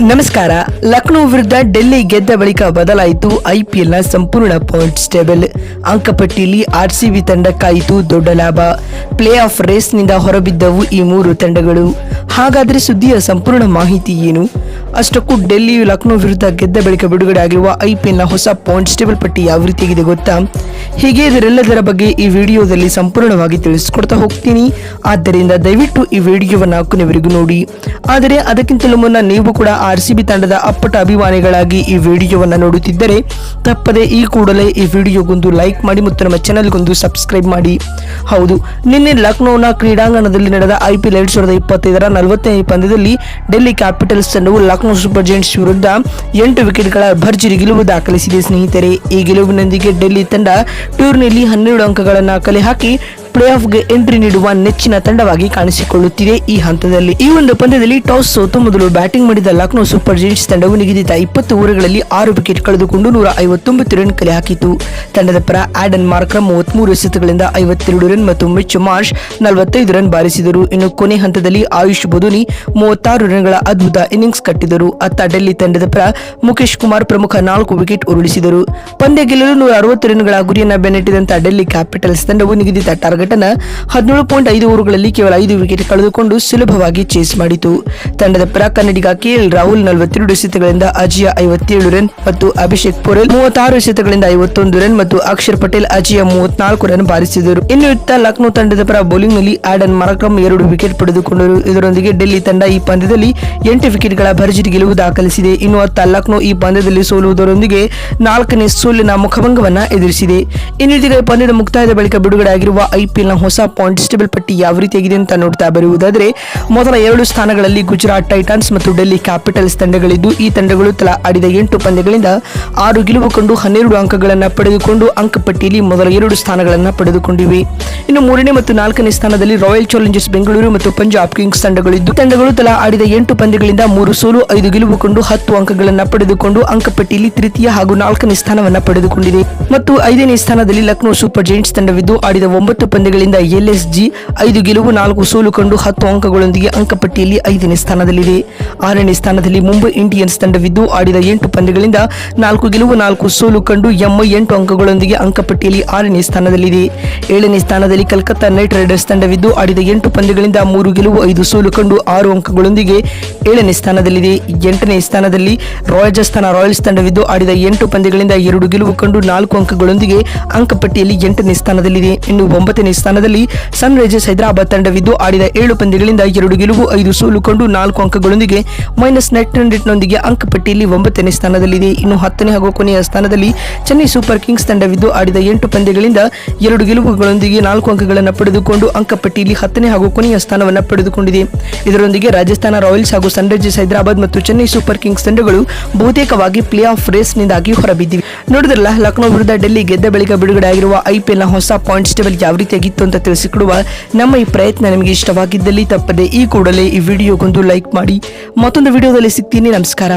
ನಮಸ್ಕಾರ. ಲಕ್ನೋ ವಿರುದ್ಧ ಡೆಲ್ಲಿ ಗೆದ್ದ ಬಳಿಕ ಬದಲಾಯಿತು ಐಪಿಎಲ್ನ ಸಂಪೂರ್ಣ ಪಾಯಿಂಟ್ಸ್ ಟೇಬಲ್ ಅಂಕಪಟ್ಟಿಯಲ್ಲಿ ಆರ್ಸಿಬಿ ತಂಡಕ್ಕಾಯಿತು ದೊಡ್ಡ ಲಾಭ. ಪ್ಲೇ ಆಫ್ ರೇಸ್ನಿಂದ ಹೊರಬಿದ್ದವು ಈ ಮೂರು ತಂಡಗಳು. ಹಾಗಾದರೆ ಸುದ್ದಿಯ ಸಂಪೂರ್ಣ ಮಾಹಿತಿ ಏನು? ಅಷ್ಟಕ್ಕೂ ಡೆಲ್ಲಿಯು ಲಕ್ನೋ ವಿರುದ್ಧ ಗೆದ್ದ ಬಳಿಕ ಬಿಡುಗಡೆ ಆಗಿರುವ ಐಪಿಎಲ್ನ ಹೊಸ ಪಾಯಿಂಟ್ಸ್ ಟೇಬಲ್ ಪಟ್ಟಿ ಯಾವ ರೀತಿಯಾಗಿದೆ ಗೊತ್ತಾ? ಹೀಗೆ ಇದರೆಲ್ಲದರ ಬಗ್ಗೆ ಈ ವಿಡಿಯೋದಲ್ಲಿ ಸಂಪೂರ್ಣವಾಗಿ ತಿಳಿಸ್ಕೊಡ್ತಾ ಹೋಗ್ತೀನಿ. ಆದ್ದರಿಂದ ದಯವಿಟ್ಟು ಈ ವಿಡಿಯೋವನ್ನು ಕೊನೆವರೆಗೂ ನೋಡಿ. ಆದರೆ ಅದಕ್ಕಿಂತಲೂ ಮುನ್ನ ನೀವು ಕೂಡ ಆರ್ ಸಿ ತಂಡದ ಅಪ್ಪಟ ಅಭಿಮಾನಿಗಳಾಗಿ ಈ ವಿಡಿಯೋವನ್ನು ನೋಡುತ್ತಿದ್ದರೆ ತಪ್ಪದೆ ಈ ಕೂಡಲೇ ಈ ವಿಡಿಯೋಗೊಂದು ಲೈಕ್ ಮಾಡಿ ಮತ್ತು ನಮ್ಮ ಚಾನಲ್ಗೊಂದು ಸಬ್ಸ್ಕ್ರೈಬ್ ಮಾಡಿ. ಹೌದು, ನಿನ್ನೆ ಲಕ್ನೋನ ಕ್ರೀಡಾಂಗಣದಲ್ಲಿ ನಡೆದ ಐಪಿಎಲ್ ಎರಡ್ ಸಾವಿರದ ಇಪ್ಪತ್ತೈದರ ನಲವತ್ತನೇ ಪಂದ್ಯದಲ್ಲಿ ಡೆಲ್ಲಿ ಕ್ಯಾಪಿಟಲ್ಸ್ ತಂಡವು ಲಕ್ನೋ ಸೂಪರ್ ಜೈಂಟ್ಸ್ ವಿರುದ್ಧ ಎಂಟು ವಿಕೆಟ್ಗಳ ಭರ್ಜರಿ ಗೆಲುವು ದಾಖಲಿಸಿದೆ ಸ್ನೇಹಿತರೆ. ಈ ಗೆಲುವಿನೊಂದಿಗೆ ಡೆಲ್ಲಿ ತಂಡ ಟೂರ್ನಿಯಲ್ಲಿ ಹನ್ನೆರಡು ಅಂಕಗಳನ್ನು ಕಲೆ ಹಾಕಿ ಪ್ಲೇ ಆಫ್ಗೆ ಎಂಟ್ರಿ ನೀಡುವ ನೆಚ್ಚಿನ ತಂಡವಾಗಿ ಕಾಣಿಸಿಕೊಳ್ಳುತ್ತಿದೆ ಈ ಹಂತದಲ್ಲಿ. ಈ ಒಂದು ಪಂದ್ಯದಲ್ಲಿ ಟಾಸ್ ಸೋತು ಮೊದಲು ಬ್ಯಾಟಿಂಗ್ ಮಾಡಿದ ಲಕ್ನೋ ಸೂಪರ್ ಜೈಂಟ್ಸ್ ತಂಡವು ನಿಗದಿತ ಇಪ್ಪತ್ತು ಓವರ್ಗಳಲ್ಲಿ ಆರು ವಿಕೆಟ್ ಕಳೆದುಕೊಂಡು ನೂರ ಐವತ್ತೊಂಬತ್ತು ರನ್ ಕಲೆ ಹಾಕಿತು. ತಂಡದ ಪರ ಆಡನ್ ಮಾರ್ಕ್ರಮ್ ಮೂವತ್ಮೂರು ಎಸೆತಗಳಿಂದ ಐವತ್ತೆರಡು ರನ್ ಮತ್ತು ಮಿಚ್ ಮಾರ್ಷ್ ನಲವತ್ತೈದು ರನ್ ಬಾರಿಸಿದರು. ಇನ್ನು ಕೊನೆ ಹಂತದಲ್ಲಿ ಆಯುಷ್ ಬದುನಿ ಮೂವತ್ತಾರು ರನ್ಗಳ ಅದ್ಭುತ ಇನ್ನಿಂಗ್ಸ್ ಕಟ್ಟಿದರು. ಅತ್ತ ಡೆಲ್ಲಿ ತಂಡದ ಪರ ಮುಖೇಶ್ ಕುಮಾರ್ ಪ್ರಮುಖ ನಾಲ್ಕು ವಿಕೆಟ್ ಉರುಳಿಸಿದರು. ಪಂದ್ಯ ಗೆಲ್ಲಲು ನೂರ ಅರವತ್ತು ರನ್ಗಳ ಗುರಿಯನ್ನು ಬೆನ್ನಟ್ಟಿದಂತಹ ಡೆಲ್ಲಿ ಕ್ಯಾಪಿಟಲ್ಸ್ ತಂಡವು ನಿಗದಿತ ಟಾರ್ಗೆಟ್ ಅನ್ನ ಹದಿನೇಳು ಪಾಯಿಂಟ್ ಐದು ಓವರ್ಗಳಲ್ಲಿ ಕೇವಲ ಐದು ವಿಕೆಟ್ ಕಳೆದುಕೊಂಡು ಸುಲಭವಾಗಿ ಚೇಸ್ ಮಾಡಿತು. ತಂಡದ ಪರ ಕನ್ನಡಿಗ ಕೆಎಲ್ ರಾಹುಲ್ ನಲವತ್ತೆರಡು ಎಸೆತಗಳಿಂದ ಅಜಿಯ ಐವತ್ತೇಳು ರನ್ ಮತ್ತು ಅಭಿಷೇಕ್ ಪೊರೆಲ್ ಮೂವತ್ತಾರು ಎಸೆತಗಳಿಂದ ಐವತ್ತೊಂದು ರನ್ ಮತ್ತು ಅಕ್ಷರ್ ಪಟೇಲ್ ಅಜಿಯ ಮೂವತ್ನಾಲ್ಕು ರನ್ ಬಾರಿಸಿದರು. ಇನ್ನು ಇತ್ತ ಲಕ್ನೋ ತಂಡದ ಪರ ಬೌಲಿಂಗ್ನಲ್ಲಿ ಆಡನ್ ಮರಕಂ ಎರಡು ವಿಕೆಟ್ ಪಡೆದುಕೊಂಡರು. ಇದರೊಂದಿಗೆ ಡೆಲ್ಲಿ ತಂಡ ಈ ಪಂದ್ಯದಲ್ಲಿ ಎಂಟು ವಿಕೆಟ್ಗಳ ಭರ್ಜರಿ ಗೆಲುವು ದಾಖಲಿಸಿದೆ. ಇನ್ನು ಅತ್ತ ಲಕ್ನೋ ಈ ಪಂದ್ಯದಲ್ಲಿ ಸೋಲುವುದರೊಂದಿಗೆ ನಾಲ್ಕನೇ ಸೋಲಿನ ಮುಖಭಂಗವನ್ನು ಎದುರಿಸಿದೆ. ಇನ್ನು ಇದೀಗ ಈ ಪಂದ್ಯದ ಮುಕ್ತಾಯದ ಬಳಿಕ ಬಿಡುಗಡೆ ಆಗಿರುವ ಐಪಿಎಲ್ನ ಹೊಸ ಟೇಬಲ್ ಪಟ್ಟಿ ಯಾವ ರೀತಿಯಾಗಿದೆ ಅಂತ ನೋಡ್ತಾ ಬರುವುದಾದರೆ, ಮೊದಲ ಎರಡು ಸ್ಥಾನಗಳಲ್ಲಿ ಗುಜರಾತ್ ಟೈಟಾನ್ಸ್ ಮತ್ತು ಡೆಲ್ಲಿ ಕ್ಯಾಪಿಟಲ್ಸ್ ತಂಡಗಳಿದ್ದು, ಈ ತಂಡಗಳು ತಲಾ ಆಡಿದ ಎಂಟು ಪಂದ್ಯಗಳಿಂದ ಆರು ಗೆಲುವು ಕಂಡು ಹನ್ನೆರಡು ಅಂಕಗಳನ್ನು ಪಡೆದುಕೊಂಡು ಅಂಕಪಟ್ಟಿಯಲ್ಲಿ ಮೊದಲ ಎರಡು ಸ್ಥಾನಗಳನ್ನು ಪಡೆದುಕೊಂಡಿವೆ. ಇನ್ನು ಮೂರನೇ ಮತ್ತು ನಾಲ್ಕನೇ ಸ್ಥಾನದಲ್ಲಿ ರಾಯಲ್ ಚಾಲೆಂಜರ್ಸ್ ಬೆಂಗಳೂರು ಮತ್ತು ಪಂಜಾಬ್ ಕಿಂಗ್ಸ್ ತಂಡಗಳಿದ್ದು, ತಂಡಗಳು ತಲಾ ಆಡಿದ ಎಂಟು ಪಂದ್ಯಗಳಿಂದ ಮೂರು ಸೋಲು, ಐದು ಗೆಲುವು ಕಂಡು ಹತ್ತು ಅಂಕಗಳನ್ನು ಪಡೆದುಕೊಂಡು ಅಂಕಪಟ್ಟಿಯಲ್ಲಿ ತೃತೀಯ ಹಾಗೂ ನಾಲ್ಕನೇ ಸ್ಥಾನವನ್ನು ಪಡೆದುಕೊಂಡಿದೆ ಮತ್ತು ಐದನೇ ಸ್ಥಾನದಲ್ಲಿ ಲಕ್ನೋ ಸೂಪರ್ ಜೈಂಟ್ಸ್ ತಂಡವಿದ್ದು, ಆಡಿದ ಒಂಬತ್ತು ಪಂದ್ಯಗಳಿಂದ ಎಲ್ಎಸ್ಜಿ ಐದು ಗೆಲುವು, ನಾಲ್ಕು ಸೋಲು ಕಂಡು ಹತ್ತು ಅಂಕಗಳೊಂದಿಗೆ ಅಂಕಪಟ್ಟಿಯಲ್ಲಿ ಐದನೇ ಸ್ಥಾನದಲ್ಲಿದೆ. ಆರನೇ ಸ್ಥಾನದಲ್ಲಿ ಮುಂಬೈ ಇಂಡಿಯನ್ಸ್ ತಂಡವಿದ್ದು ಆಡಿದ ಎಂಟು ಪಂದ್ಯಗಳಿಂದ ನಾಲ್ಕು ಗೆಲುವು, ನಾಲ್ಕು ಸೋಲು ಕಂಡು ಎಂಐ ಎಂಟು ಅಂಕಗಳೊಂದಿಗೆ ಅಂಕಪಟ್ಟಿಯಲ್ಲಿ ಆರನೇ ಸ್ಥಾನದಲ್ಲಿದೆ. ಏಳನೇ ಸ್ಥಾನದಲ್ಲಿ ಕಲ್ಕತ್ತಾ ನೈಟ್ ರೈಡರ್ಸ್ ತಂಡವಿದ್ದು ಆಡಿದ ಎಂಟು ಪಂದ್ಯಗಳಿಂದ ಮೂರು ಗೆಲುವು, ಐದು ಸೋಲು ಕಂಡು ಆರು ಅಂಕಗಳೊಂದಿಗೆ ಏಳನೇ ಸ್ಥಾನದಲ್ಲಿದೆ. ಎಂಟನೇ ಸ್ಥಾನದಲ್ಲಿ ರಾಜಸ್ಥಾನ ರಾಯಲ್ಸ್ ತಂಡವಿದ್ದು ಆಡಿದ ಎಂಟು ಪಂದ್ಯಗಳಿಂದ ಎರಡು ಗೆಲುವು ಕಂಡು ನಾಲ್ಕು ಅಂಕಗಳೊಂದಿಗೆ ಅಂಕಪಟ್ಟಿಯಲ್ಲಿ ಎಂಟನೇ ಸ್ಥಾನದಲ್ಲಿದೆ. ಇನ್ನು ಒಂಬತ್ತನೇ ಸ್ಥಾನದಲ್ಲಿ ಸನ್ ರೈಸರ್ಸ್ ಹೈದರಾಬಾದ್ ತಂಡವಿದ್ದು ಆಡಿದ ಏಳು ಪಂದ್ಯಗಳಿಂದ ಎರಡು ಗೆಲುವು, ಐದು ಸೋಲು ಕಂಡು ನಾಲ್ಕು ಅಂಕಗಳೊಂದಿಗೆ ಮೈನಸ್ ನೆಟ್ ಹಂಡ್ರೆಡ್ನೊಂದಿಗೆ ಅಂಕಪಟ್ಟಿಯಲ್ಲಿ ಒಂಬತ್ತನೇ ಸ್ಥಾನದಲ್ಲಿದೆ. ಇನ್ನು ಹತ್ತನೇ ಹಾಗೂ ಕೊನೆಯ ಸ್ಥಾನದಲ್ಲಿ ಚೆನ್ನೈ ಸೂಪರ್ ಕಿಂಗ್ಸ್ ತಂಡವಿದ್ದು ಆಡಿದ ಎಂಟು ಪಂದ್ಯಗಳಿಂದ ಎರಡು ಗೆಲುವುಗಳೊಂದಿಗೆ ನಾಲ್ಕು ಅಂಕಗಳನ್ನು ಪಡೆದುಕೊಂಡು ಅಂಕಪಟ್ಟಿಯಲ್ಲಿ ಹತ್ತನೇ ಹಾಗೂ ಕೊನೆಯ ಸ್ಥಾನವನ್ನು ಪಡೆದುಕೊಂಡಿದೆ. ಇದರೊಂದಿಗೆ ರಾಜಸ್ಥಾನ ರಾಯಲ್ಸ್ ಹಾಗೂ ಸನ್ರೈಸರ್ಸ್ ಹೈದರಾಬಾದ್ ಮತ್ತು ಚೆನ್ನೈ ಸೂಪರ್ ಕಿಂಗ್ಸ್ ತಂಡಗಳು ಬಹುತೇಕವಾಗಿ ಪ್ಲೇ ಆಫ್ ರೇಸ್ನಿಂದಾಗಿ ಹೊರಬಿದ್ದಿವೆ. ನೋಡಿದ್ರಲ್ಲ, ಲಕ್ನೋ ವಿರುದ್ಧ ಡೆಲ್ಲಿ ಗೆದ್ದ ಬಳಿಕ ಬಿಡುಗಡೆ ಆಗಿರುವ ಐಪಿಎಲ್ನ ಹೊಸ ಪಾಯಿಂಟ್ಸ್ ಟೇಬಲ್ ಯಾವ ರೀತಿಯಾಗಿತ್ತು ಅಂತ ತಿಳಿಸಿಕೊಡುವ ನಮ್ಮ ಈ ಪ್ರಯತ್ನ ನಿಮಗೆ ಇಷ್ಟವಾಗಿದ್ದಲ್ಲಿ ತಪ್ಪದೆ ಈ ಕೂಡಲೇ ಈ ವಿಡಿಯೋಗೊಂದು ಲೈಕ್ ಮಾಡಿ ಮತ್ತೊಂದು ವಿಡಿಯೋದಲ್ಲಿ ಸಿಗ್ತೀನಿ ನಮಸ್ಕಾರ